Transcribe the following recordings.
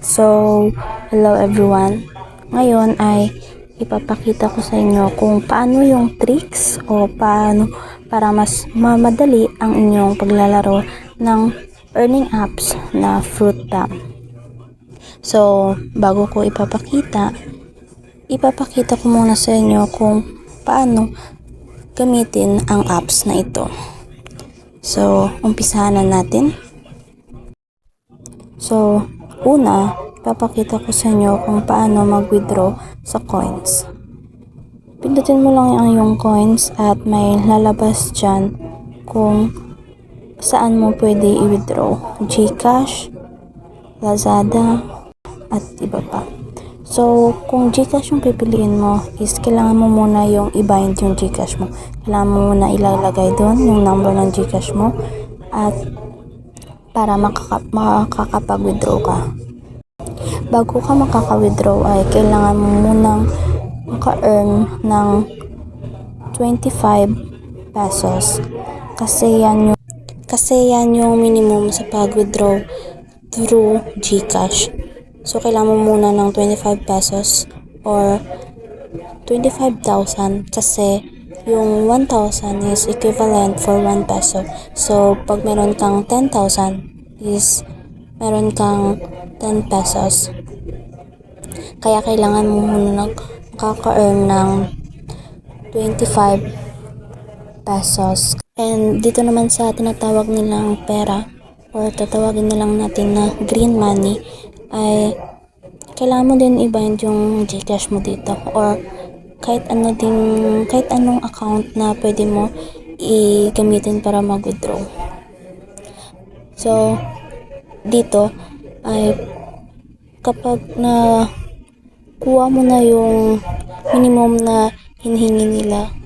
So, hello everyone. Ngayon ay ipapakita ko sa inyo kung paano yung tricks o paano para mas mamadali ang inyong paglalaro ng earning apps na Fruit Tam. So, bago ko ipapakita, ipapakita ko muna sa inyo kung paano gamitin ang apps na ito. So, umpisahan na natin. So, una, ipapakita ko sa inyo kung paano mag-withdraw sa coins. Pindutin mo lang ang iyong coins at may lalabas dyan kung saan mo pwede i-withdraw. Gcash, Lazada, at iba pa. So, kung Gcash yung pipiliin mo, is kailangan mo muna yung i-bind yung Gcash mo. Kailangan mo muna ilalagay doon yung number ng Gcash mo at para makaka- makakapag-withdraw ka. Bago ka makaka-withdraw ay kailangan mo munang maka-earn ng 25 pesos kasi yan yung kasi yan yung minimum sa pag-withdraw through GCash. So, kailangan mo muna ng 25 pesos or 25,000 kasi yung 1,000 is equivalent for 1 peso. So, pag meron kang 10,000 is meron kang 10 pesos. Kaya kailangan mo muna ng makaka-earn ng 25 pesos. And dito naman sa tinatawag nilang pera or tatawagin na lang natin na green money ay kailangan mo din i-bind yung Gcash mo dito or kahit ano ding kahit anong account na pwede mo i-gamitin para mag-withdraw. So, dito ay kapag na kuha mo na yung minimum na hinihingi nila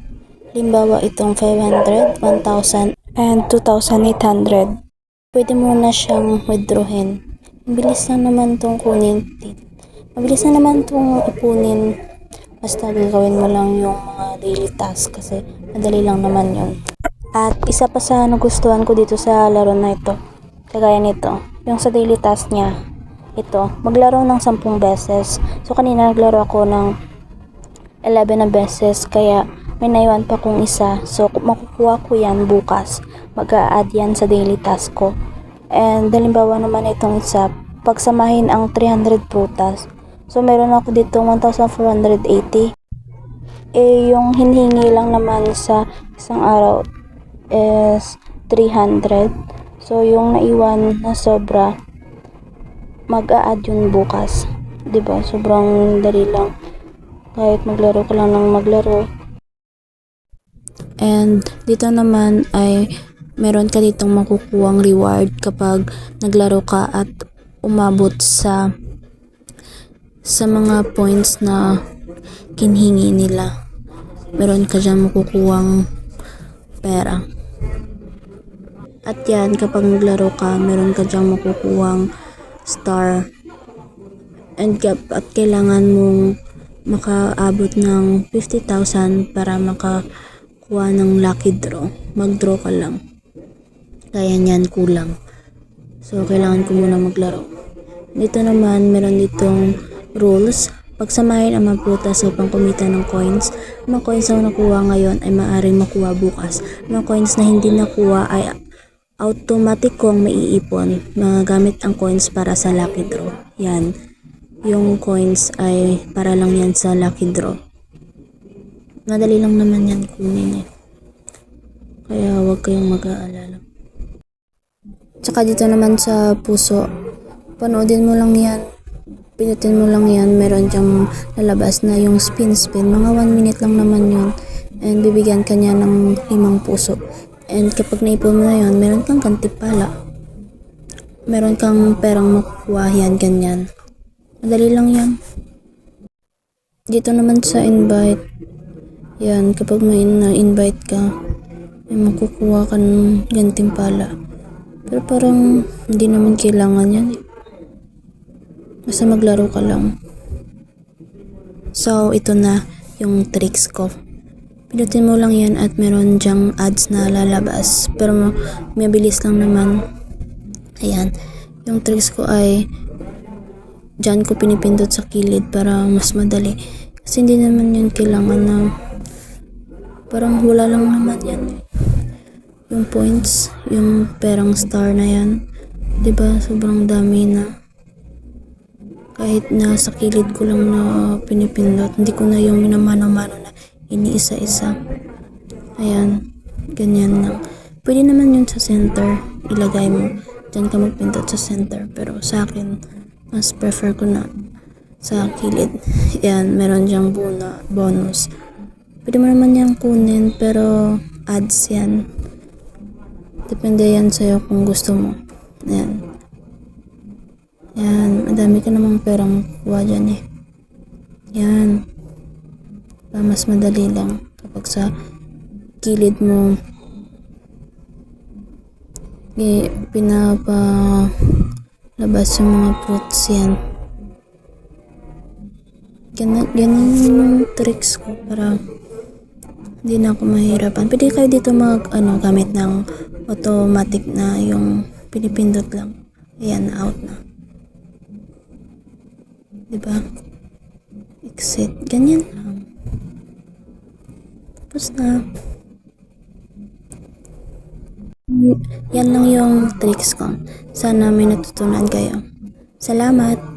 Limbawa itong 500, 1,000, and 2,800. Pwede mo na siyang withdrawin. Mabilis lang naman tong kunin. Mabilis na naman tong ipunin. Basta gagawin mo lang yung mga daily task kasi madali lang naman yun. At isa pa sa nagustuhan ko dito sa laro na ito, kagaya nito, yung sa daily task niya, ito, maglaro ng 10 beses. So kanina naglaro ako ng 11 na beses kaya may naiwan pa kong isa. So, makukuha ko yan bukas. mag add yan sa daily task ko. And, halimbawa naman itong isa, pagsamahin ang 300 prutas. So, meron ako dito 1,480. Eh, yung hinihingi lang naman sa isang araw is 300. So, yung naiwan na sobra, mag add yun bukas. ba Sobrang dali lang. Kahit maglaro ka lang ng maglaro, And dito naman ay meron ka ditong makukuhang reward kapag naglaro ka at umabot sa sa mga points na kinhingi nila. Meron ka dyan makukuhang pera. At yan, kapag naglaro ka, meron ka dyan makukuhang star. And at kailangan mong makaabot ng 50,000 para maka kuha ng lucky draw, mag-draw ka lang. Kaya niyan kulang. So, kailangan ko muna maglaro. Dito naman, meron ditong rules. Pagsamahin ang mga prutas upang kumita ng coins. Mga coins na nakuha ngayon ay maaaring makuha bukas. Mga coins na hindi nakuha ay automatic kong maiipon. Magagamit ang coins para sa lucky draw. Yan. Yung coins ay para lang yan sa lucky draw. Madali lang naman yan kunin eh. Kaya huwag kayong mag-aalala. Tsaka dito naman sa puso, panoodin mo lang yan. Pinutin mo lang yan. Meron diyang lalabas na yung spin-spin. Mga 1 minute lang naman yun. And bibigyan ka niya ng limang puso. And kapag naipon mo na yun, meron kang kantipala. Meron kang perang makukuha yan, ganyan. Madali lang yan. Dito naman sa invite, yan, kapag may na-invite ka, may makukuha ka ng gantimpala. Pero parang hindi naman kailangan yan eh. Basta maglaro ka lang. So, ito na yung tricks ko. Pinutin mo lang yan at meron dyang ads na lalabas. Pero mabilis lang naman. Ayan. Yung tricks ko ay dyan ko pinipindot sa kilid para mas madali. Kasi hindi naman yun kailangan na parang wala lang naman yan. Yung points, yung perang star na yan. ba Sobrang dami na. Kahit na sa kilid ko lang na pinipindot, hindi ko na yung minamano-mano na iniisa-isa. Ayan, ganyan lang. Pwede naman yun sa center, ilagay mo. Diyan ka magpindot sa center. Pero sa akin, mas prefer ko na sa kilid. Ayan, meron diyang bona, bonus. Pwede mo naman yung kunin, pero ads yan. Depende yan sa'yo kung gusto mo. Ayan. Yan, madami ka namang perang kuha dyan eh. Yan. Pa mas madali lang kapag sa kilid mo eh, pinapa labas yung mga fruits yan. Ganun, ganun yung tricks ko para hindi na ako mahirapan. Pwede kayo dito mag, ano, gamit ng automatic na yung pinipindot lang. Ayan, out na. Diba? Exit. Ganyan lang. Tapos na. Yan lang yung tricks ko. Sana may natutunan kayo. Salamat!